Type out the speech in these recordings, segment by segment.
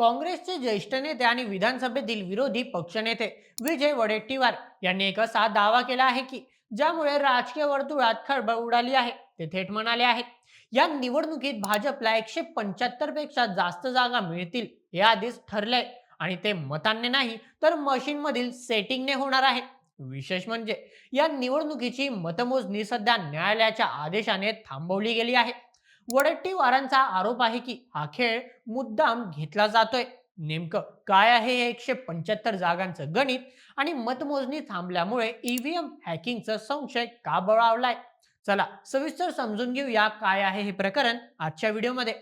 काँग्रेसचे ज्येष्ठ नेते आणि विधानसभेतील विरोधी पक्षनेते विजय वडेट्टीवार यांनी एक असा दावा केला आहे की ज्यामुळे राजकीय वर्तुळात खळबळ उडाली आहे ते थेट म्हणाले आहेत या निवडणुकीत भाजपला एकशे पंच्याहत्तरपेक्षा जास्त जागा मिळतील हे आधीच ठरलंय. आणि ते मतांनी नाही तर मशीनमधील सेटिंगने होणार आहे. विशेष म्हणजे या निवडणुकीची मतमोजणी सध्या न्यायालयाच्या आदेशाने थांबवली गेली आहे. वडट्टीवारांचा आरोप आहे की हा खेळ मुद्दाम घेतला जातोय. नेमकं काय आहे हे एकशे पंच्याहत्तर जागांचं गणित आणि मतमोजणी थांबल्यामुळे ईव्हीएम हॅकिंगचा संशय का बळावलाय चला सविस्तर समजून घेऊया काय आहे हे प्रकरण आजच्या व्हिडिओमध्ये.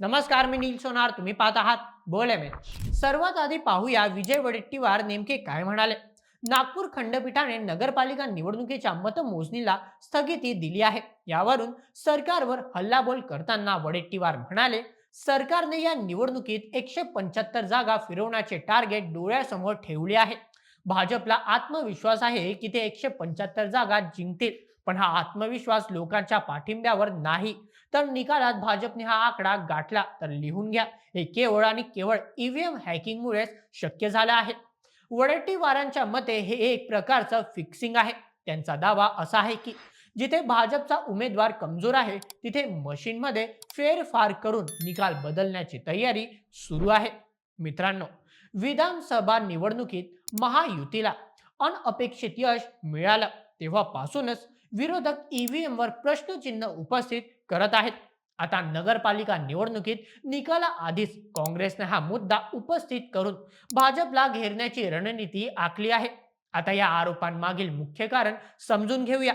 नमस्कार मी नील सोनार तुम्ही पाहत आहात बोले मे सर्वात आधी पाहूया विजय वडेट्टीवार नेमके काय म्हणाले. नागपूर खंडपीठाने नगरपालिका निवडणुकीच्या मतमोजणीला स्थगिती दिली आहे. यावरून सरकारवर हल्लाबोल करताना वडेट्टीवार म्हणाले सरकारने या निवडणुकीत एकशे पंच्याहत्तर जागा फिरवण्याचे टार्गेट डोळ्यासमोर ठेवले आहे. भाजपला आत्मविश्वास आहे की ते एकशे पंच्याहत्तर जागा जिंकतील पण हा आत्मविश्वास लोकांच्या पाठिंब्यावर नाही. तर निकालात भाजपने हा आकडा गाठला तर लिहून घ्या. हे केवळ आणि केवळ ईव्हीएम हॅकिंगमुळेच शक्य झालं आहे. वडेट्टीवारांच्या मते हे एक प्रकारचं फिक्सिंग आहे. त्यांचा दावा असा आहे की जिथे भाजपचा उमेदवार कमजोर आहे तिथे मशीनमध्ये फेरफार करून निकाल बदलण्याची तयारी सुरू आहे. मित्रांनो विधानसभा निवडणुकीत महायुतीला अनअपेक्षित यश मिळालं. तेव्हापासूनच विरोधक ईव्हीएमवर प्रश्नचिन्ह उपस्थित करत आहेत. आता नगरपालिका निवडणुकीत निकालाआधीच काँग्रेसने हा मुद्दा उपस्थित करून भाजपला घेरण्याची रणनीती आखली आहे. आता या आरोपांमागील मुख्य कारण समजून घेऊया.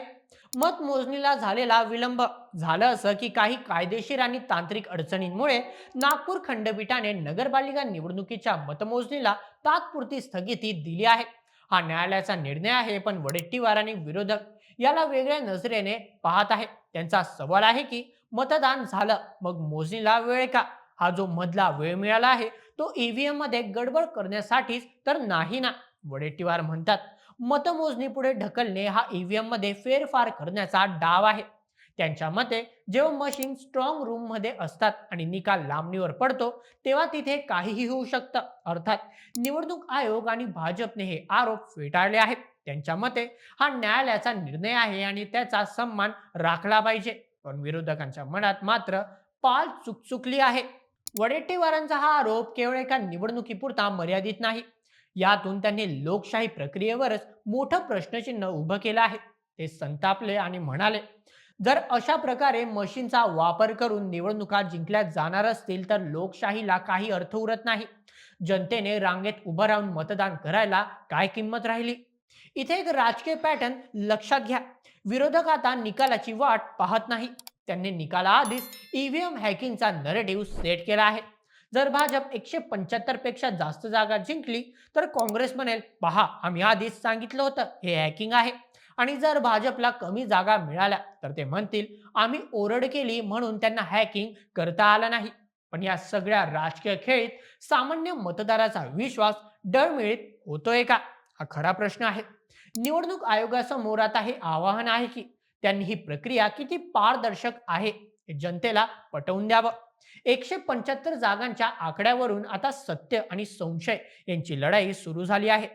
मतमोजणीला झालेला विलंब. झालं असं की काही कायदेशीर आणि तांत्रिक अडचणींमुळे नागपूर खंडपीठाने नगरपालिका निवडणुकीच्या मतमोजणीला तात्पुरती स्थगिती दिली आहे. हा न्यायालयाचा निर्णय आहे पण वडेट्टीवार आणि विरोधक याला वेगळ्या नजरेने पाहत आहे. त्यांचा सवाल आहे की मतदान झालं. मग मोजणीला वेळ का? हा जो मधला वेळ मिळाला आहे तो ईव्हीएममध्ये गडबड करण्यासाठीच तर नाही ना वडेट्टीवार म्हणतात. मतमोजणी पुढे ढकलणे हा ईव्हीएममध्ये फेरफार करण्याचा डाव आहे. त्यांच्या मते जेव्हा मशीन स्ट्रॉंग रूममध्ये असतात आणि निकाल लांबणीवर पडतो तेव्हा तिथे काहीही होऊ शकतं. अर्थात निवडणूक आयोग आणि भाजपने हे आरोप फेटाळले आहेत. त्यांच्या मते हा न्यायालयाचा निर्णय आहे आणि त्याचा सन्मान राखला पाहिजे. पण विरोधकांच्या मनात मात्र पाल चुकचुकली आहे. वडेट्टीवारांचा हा आरोप केवळ एका निवडणुकीपुरता मर्यादित नाही. यातून त्यांनी लोकशाही प्रक्रियेवरच मोठं प्रश्नचिन्ह उभं केलं आहे. ते संतापले आणि म्हणाले जर अशा प्रकारे मशीनचा वापर करून निवडणुका जिंकल्या जाणार असतील तर लोकशाहीला काही अर्थ उरत नाही. जनतेने रांगेत उभं राहून मतदान करायला काय किंमत राहिली? इथे एक राजकीय पॅटर्न लक्षात घ्या. विरोधक आता निकालाची वाट पाहत नाही. त्यांनी निकालाआधीच ईव्हीएम हॅकिंगचा नरेटिव्ह सेट केला आहे. जर भाजप एकशे पंच्याहत्तरपेक्षा जास्त जागा जिंकली तर काँग्रेस म्हणेल पहा आम्ही आधीच सांगितलं होतं हे हॅकिंग आहे. आणि जर भाजपला कमी जागा मिळाल्या तर ते म्हणतील आम्ही ओरड केली म्हणून त्यांना हॅकिंग करता आलं नाही. पण या सगळ्या राजकीय खेळीत सामान्य मतदाराचा विश्वास डळमिळीत होतोय का? हा खरा प्रश्न आहे. निवडणूक आयोगासमोर आता हे आवाहन आहे की त्यांनी ही प्रक्रिया किती पारदर्शक आहे हे जनतेला पटवून द्यावं. एकशे पंच्याहत्तर जागांच्या आकड्यावरून आता सत्य आणि संशय यांची लढाई सुरू झाली आहे.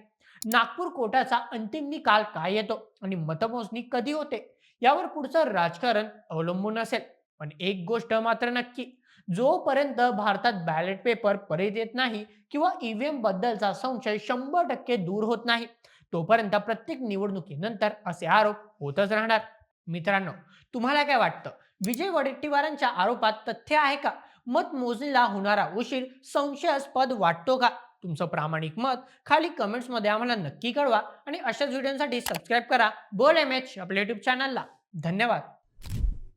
नागपूर कोर्टाचा अंतिम निकाल काय येतो आणि मतमोजणी कधी होते? यावर पुढचं राजकारण अवलंबून असेल. पण एक गोष्ट मात्र नक्की जोपर्यंत भारतात बॅलेट पेपर परत येत नाही किंवा ईव्हीएम बद्दलचा संशय शंभर टक्के दूर होत नाही तोपर्यंत प्रत्येक निवडणुकीनंतर असे आरोप होतच राहणार. मित्रांनो तुम्हाला काय वाटतं? विजय वडेट्टीवारांच्या आरोपात तथ्य आहे का? मत मोजणीला होणारा उशीर संशयास्पद वाटतो का? तुमचं प्रामाणिक मत खाली कमेंट्समध्ये आम्हाला नक्की कळवा आणि अशाच व्हिडिओसाठी सबस्क्राईब करा. बोल एम एच आपल्या युट्यूब चॅनलला धन्यवाद.